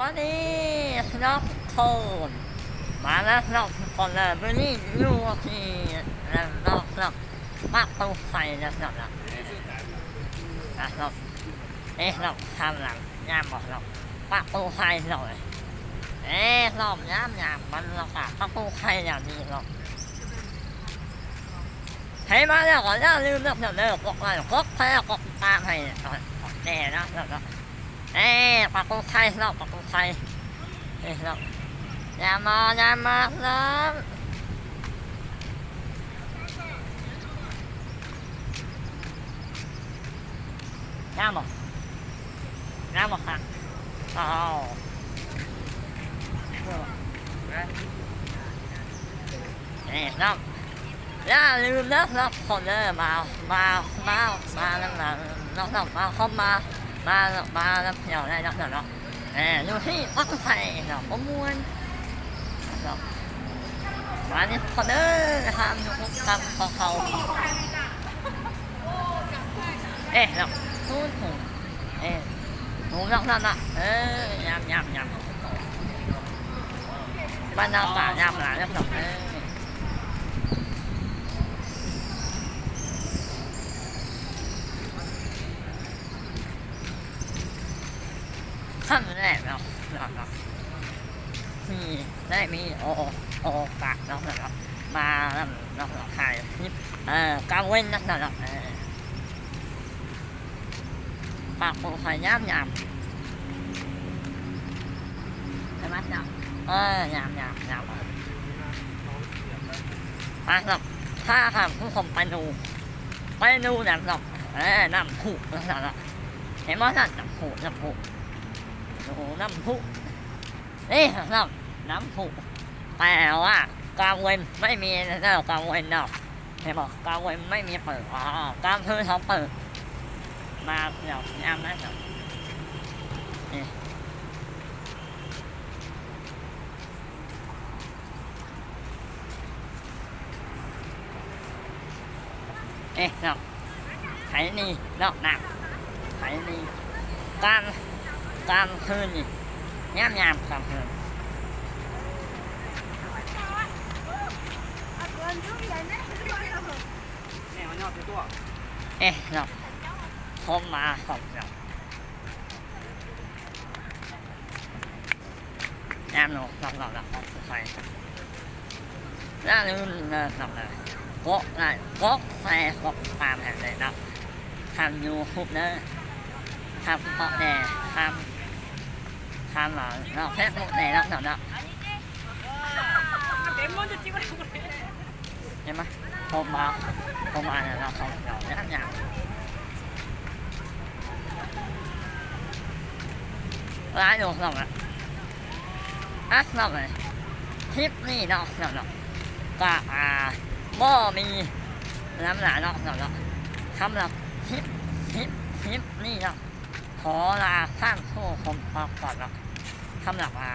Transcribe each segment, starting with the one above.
มาดีน้องคนมาแล้วน้องคนเลยวันนี้อยู่ที่น้องน้องปากตูไฟนะน้องน้องนะน้องเอ๊ะน้องทำหลังยามบอกน้องปากตูไฟหน่อยเอ๊ะน้องยามยามมันละกะปากตูไฟอย่างนี้น้องให้มาแล้วก็อย่าลืมเลือกเลือกเลือกกดไลค์กดแชร์กดติดตามให้แน่นะน้องน้อง เอ้ปากกูไข่เราปากกูไข่เอ้ยเราอย่ามาอย่ามาน้ำน้ำบอกน้ำบอกค่ะอ้าวเอ้ยน้ำอย่าลืมนะน้ำคนเด้อมา มา มา มาแล้วนะน้องน้ำมาเข้ามา มาแล้วมาแล้วเดี๋ยวได้แล้วเดี๋ยวเนาะเออดูที่ปักไฟเนาะประมวลเนาะมาเนี่ยคนเด้อทำอยู่ทำของเขาเอ๊ะเนาะทูนหูเอ๊ะหูเนาะเนาะเนาะเออยำยำยำบ้านเราป่ายำหลานยแล้วเนาะเออ ขั้นแรกเนาะเนาะเนาะมีได้มีโอโอปากเนาะเนาะมาแล้วเนาะเนาะขายนี่เอ่อกางเว้นนะเนาะเออปากโปไฟย่ำยำใช่ไหมเนาะเออยำยำยำมาเนาะถ้าหากผู้ชมไปดูไปดูแบบเนาะเออน้ำผุเนาะเนาะเห็นไหมนั่นน้ำผุน้ำผุ โอ้โหน้ำพุนี่น้ำน้ำพุแต่ว่ากลางเวนไม่มีนะกลางเวนเนาะเห็นบอกกลางเวนไม่มีเปิดอ๋อกลางคืนเขาเปิดมาเดี๋ยวยามนะเดี๋ยวเอ๊ะเนาะไถนี่เนาะหนักไถนี่การ กลางคืนนี่ยามยามกลางคืนเอ๊ะเนาะผมมาของเนาะยามหนูหลับหลับหลับของไฟน่าลืมเนาะหลับเลยก็ได้ก็ไฟก็ตามแห่งเลยเนาะทำยูทูบเนอะ ทำเกาะแน่ทำทำหรอเนาะแพ้หมดแดดแล้นเนาะเห็นไหมผมมาผมมาเนี่ยเราเขาเราเนี่ยอย่างร้านอยู่สองอะอักสอนเลยคลิปนี่เนาะเนาะก็อ่าบ่มีน้ำหนาเนาะเนาะสำหลับคลิปคลิปคลิปนี่เนาะ ขอลาข้างโซ่ผมพอก่อนเนาะสำหรับอ่า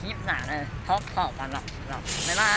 คลิปหนาเลยพบพอกันเนาะเนาะบ๊ายบา